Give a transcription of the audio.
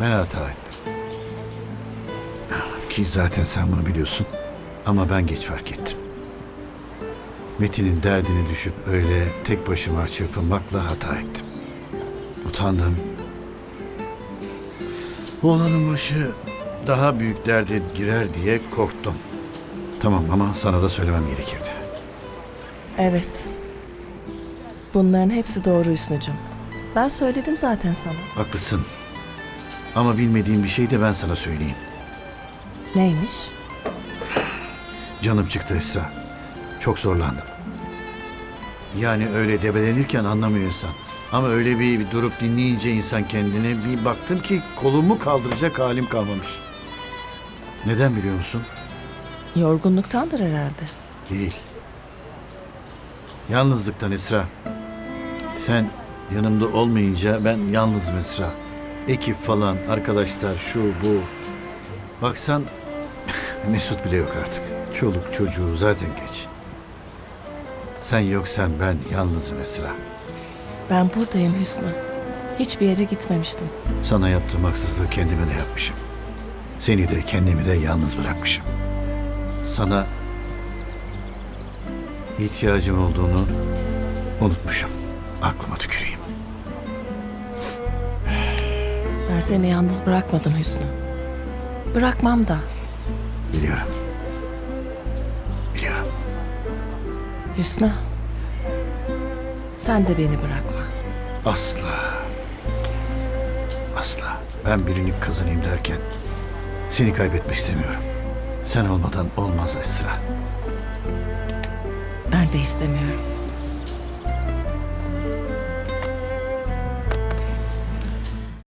Ben hata ettim. Ki zaten sen bunu biliyorsun. Ama ben geç fark ettim. Metin'in derdine düşüp öyle tek başıma çırpınmakla hata ettim. Utandım. Oğlanın başı daha büyük derde girer diye korktum. Tamam ama sana da söylemem gerekirdi. Evet. Bunların hepsi doğru Hüsnü'cüm. Ben söyledim zaten sana. Haklısın. Ama bilmediğim bir şey de ben sana söyleyeyim. Neymiş? Canım çıktı Esra. Çok zorlandım. Yani öyle debelenirken anlamıyor insan. Ama öyle bir, bir durup dinleyince insan kendine bir baktım ki kolumu kaldıracak halim kalmamış. Neden biliyor musun? Yorgunluktandır herhalde. Değil. Yalnızlıktan Esra. Sen yanımda olmayınca ben yalnızım Esra. Ekip falan, arkadaşlar, şu bu. Baksan Mesut bile yok artık. Çoluk çocuğu zaten geç. Sen yoksan ben yalnızım Esra. Ben buradayım Hüsnü. Hiçbir yere gitmemiştim. Sana yaptığım haksızlığı kendime de yapmışım. Seni de kendimi de yalnız bırakmışım. Sana ihtiyacım olduğunu unutmuşum. Aklıma tüküreyim. Ben seni yalnız bırakmadım Hüsnü. Bırakmam da. Biliyorum. Biliyorum. Hüsnü. Sen de beni bırakma. Asla. Asla. Ben birini kazanayım derken seni kaybetmek istemiyorum. Sen olmadan olmaz Esra. Ben de istemiyorum.